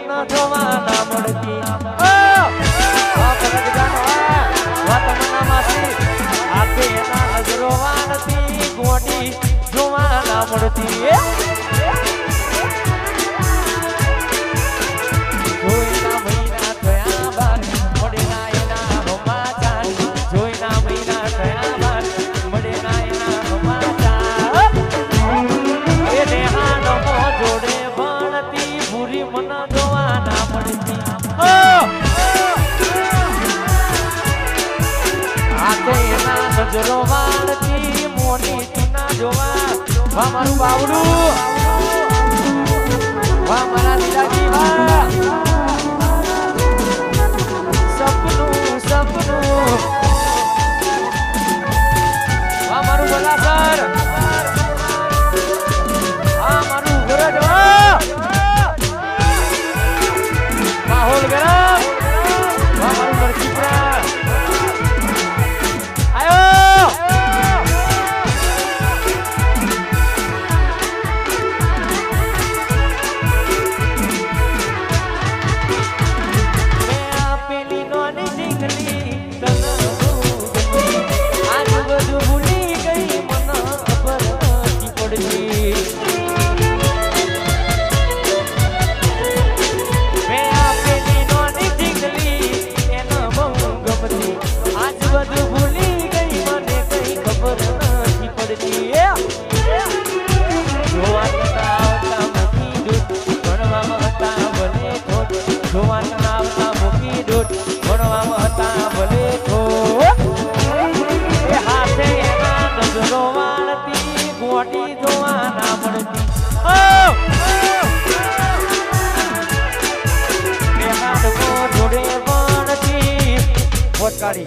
મને જોવા ના મળતી ઓ આ પરગ જાણવા વાત મના જોવા ના મળતી. ગજરો વાળતી મોની ચૂના જોવા. વા મારું બાવડું. વા મારા લીલા Magdalene. Kari.